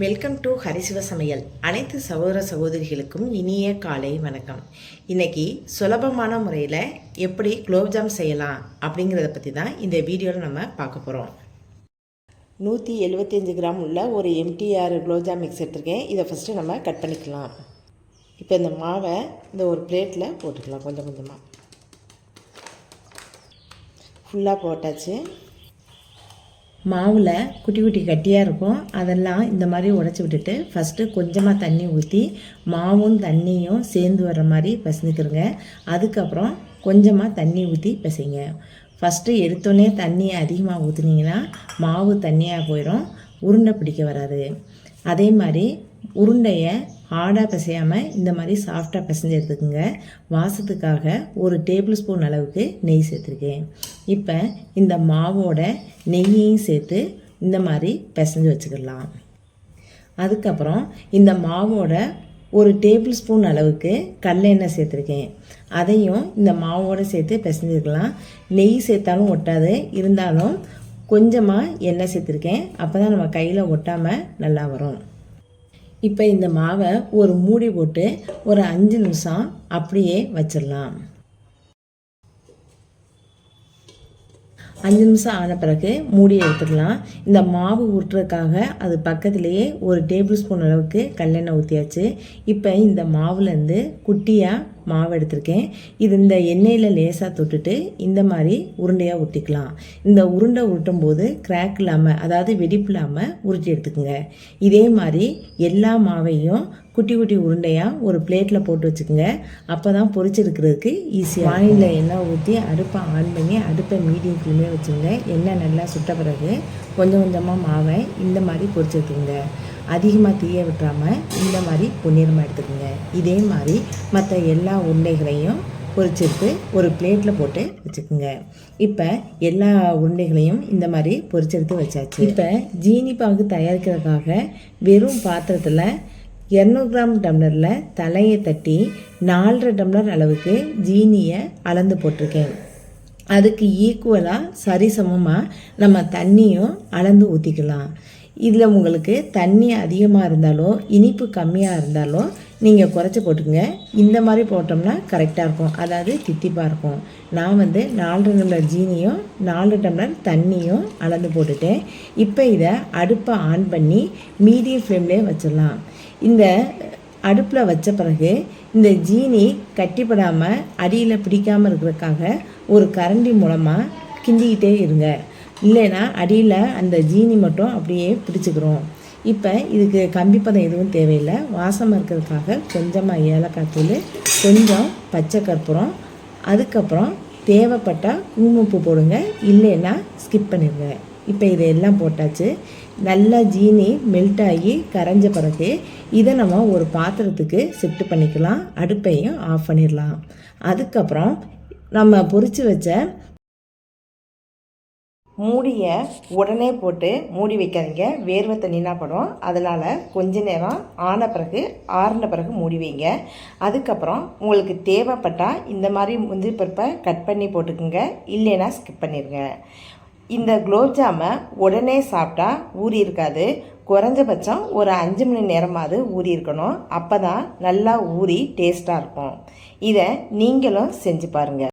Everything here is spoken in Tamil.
வெல்கம் டு ஹரிசிவ சமையல் அனைத்து சகோதர சகோதரிகளுக்கும் இனிய காலை வணக்கம். இன்னைக்கு சுலபமான முறையில் எப்படி குலோப்ஜாம் செய்யலாம் அப்படிங்கிறத பற்றி தான் இந்த வீடியோவில் நம்ம பார்க்க போகிறோம் நூற்றி எழுபத்தஞ்சு கிராம் உள்ள ஒரு எம்டிஆர் குலோப்ஜாம் மிக்ஸ் எடுத்துருக்கேன். இதை ஃபஸ்ட்டு நம்ம கட் பண்ணிக்கலாம். இப்போ இந்த மாவை இந்த ஒரு பிளேட்டில் போட்டுக்கலாம் கொஞ்சம் கொஞ்சமாக ஃபுல்லாக போட்டாச்சு. மாவில் குட்டி குட்டி கட்டியாக இருக்கும். அதெல்லாம் இந்த மாதிரி உடச்சி விட்டுட்டு ஃபஸ்ட்டு கொஞ்சமாக தண்ணி ஊற்றி மாவும் தண்ணியும் சேர்ந்து வர்ற மாதிரி பிசைஞ்சுக்கிறங்க அதுக்கப்புறம் கொஞ்சமாக தண்ணி ஊற்றி பிசைங்க. ஃபஸ்ட்டு எடுத்தோடனே தண்ணியை அதிகமாக ஊற்றுனீங்கன்னா மாவு தண்ணியாக போயிடும் உருண்டை பிடிக்க வராது. அதே மாதிரி உருண்டையை ஹார்டாக பிசையாமல் இந்த மாதிரி சாஃப்டாக பிசைஞ்சு எடுத்துக்கோங்க. வாசத்துக்காக ஒரு டேபிள் ஸ்பூன் அளவுக்கு நெய் சேர்த்துருக்கேன். இப்போ இந்த மாவோட நெய்யையும் சேர்த்து இந்த மாதிரி பிசைஞ்சு வச்சுக்கலாம். அதுக்கப்புறம் இந்த மாவோட ஒரு டேபிள் ஸ்பூன் அளவுக்கு கடலெண்ணெய் சேர்த்துருக்கேன். அதையும் இந்த மாவோடு சேர்த்து பிசைஞ்சுக்கலாம். நெய் சேர்த்தாலும் ஒட்டாது இருந்தாலும் கொஞ்சமாக எண்ணெய் சேர்த்துருக்கேன். அப்போ தான் நம்ம கையில் ஒட்டாமல் நல்லா வரும். இப்போ இந்த மாவை ஒரு மூடி போட்டு ஒரு அஞ்சு நிமிஷம் அப்படியே வச்சிடலாம். அஞ்சு நிமிஷம் ஆன பிறகு மூடி எடுத்துக்கலாம். இந்த மாவு ஊட்டுறதுக்காக அது பக்கத்துலேயே ஒரு டேபிள் ஸ்பூன் அளவுக்கு கல்லெண்ணெய் ஊற்றியாச்சு இப்போ இந்த மாவுலேருந்து குட்டியாக மாவு எடுத்திருக்கேன். இது இந்த எண்ணெயில் லேசாக தொட்டுட்டு இந்த மாதிரி உருண்டையாக ஒட்டிக்கலாம் இந்த உருண்டை உருட்டும் போது கிராக் இல்லாமல் அதாவது வெடிப்பு இல்லாமல் உருட்டி எடுத்துக்கோங்க. இதே மாதிரி எல்லா மாவையும் குட்டி குட்டி உருண்டையாக ஒரு பிளேட்டில் போட்டு வச்சுக்கோங்க. அப்போ தான் பொறிச்சிருக்கிறதுக்கு ஈஸியாக வானிலை எண்ணெய் ஊற்றி அடுப்பை ஆன் பண்ணி அடுப்பை மீடியம் ஃப்ளேமே வச்சுங்க எண்ணெய் நல்லா சுட்ட பிறகு கொஞ்சம் கொஞ்சமாக மாவை இந்த மாதிரி பொரிச்சு அதிகமாக தீய விட்டுறாமல் இந்த மாதிரி பொன்னிறமாக எடுத்துக்கோங்க. இதே மாதிரி மற்ற எல்லா உருண்டைகளையும் பொரிச்செடுத்து ஒரு பிளேட்டில் போட்டு வச்சுக்கோங்க. இப்போ எல்லா உருண்டைகளையும் இந்த மாதிரி பொரிச்செடுத்து வச்சாச்சு. இப்போ ஜீனி பாகு தயாரிக்கிறதுக்காக வெறும் பாத்திரத்தில் இரநூறு கிராம் டம்ளரில் தலையை தட்டி நாலரை டம்ளர் அளவுக்கு ஜீனியை அளந்து போட்டிருக்கேன். அதுக்கு ஈக்குவலாக சரிசமமாக நம்ம தண்ணியும் அளந்து ஊற்றிக்கலாம் இதில் உங்களுக்கு தண்ணி அதிகமாக இருந்தாலோ இனிப்பு கம்மியாக இருந்தாலோ நீங்கள் குறைச்சி போட்டுக்கோங்க. இந்த மாதிரி போட்டோம்னா கரெக்டாக இருக்கும். அதாவது தித்திப்பாக இருக்கும். நான் வந்து நாலு டம்ளர் ஜீனியும் நாலு டம்ளர் தண்ணியும் அளந்து போட்டுட்டேன். இப்போ இதை அடுப்பை ஆன் பண்ணி மீடியம் ஃப்ளேம்லேயே வச்சிடலாம். இந்த அடுப்பில் வச்ச பிறகு இந்த ஜீனி கட்டிப்படாமல் அடியில் பிடிக்காமல் இருக்கிறதுக்காக ஒரு கரண்டி மூலமாக கிண்டிக்கிட்டே இருங்க. இல்லைன்னா அடியில் அந்த ஜீனி மட்டும் அப்படியே பிடிச்சிக்கிறோம் இப்போ இதுக்கு கம்பிப்பதம் எதுவும் தேவையில்லை. வாசம் இருக்கிறதுக்காக கொஞ்சமாக ஏலக்காய் தூள் கொஞ்சம் பச்சை கற்பூரம் அதுக்கப்புறம் தேவைப்பட்டால் குங்குமப்பூ போடுங்க. இல்லைன்னா ஸ்கிப் பண்ணிடுங்க. இப்போ இதையெல்லாம் போட்டாச்சு. நல்லா ஜீனி மெல்ட் ஆகி கரைஞ்ச பிறகு இதை நம்ம ஒரு பாத்திரத்துக்கு ஷிஃப்ட் பண்ணிக்கலாம். அடுப்பையும் ஆஃப் பண்ணிடலாம். அதுக்கப்புறம் நம்ம பொறிச்சு வச்ச மூடியை உடனே போட்டு மூடி வைக்காதீங்க. வேர்வை தண்ணினா படும். அதனால் கொஞ்ச நேரம் ஆன பிறகு ஆறின பிறகு மூடி வைங்க. அதுக்கப்புறம் உங்களுக்கு தேவைப்பட்டால் இந்த மாதிரி முந்திரி பருப்பை கட் பண்ணி போட்டுக்குங்க. இல்லைன்னா ஸ்கிப் பண்ணிடுங்க இந்த குலோப்ஜாமை உடனே சாப்பிட்டா ஊறி இருக்காது. குறைஞ்சபட்சம் ஒரு அஞ்சு மணி நேரமாவது ஊறி இருக்கணும். அப்போ தான் நல்லா ஊறி டேஸ்ட்டாக இருக்கும். இதை நீங்களும் செஞ்சு பாருங்கள்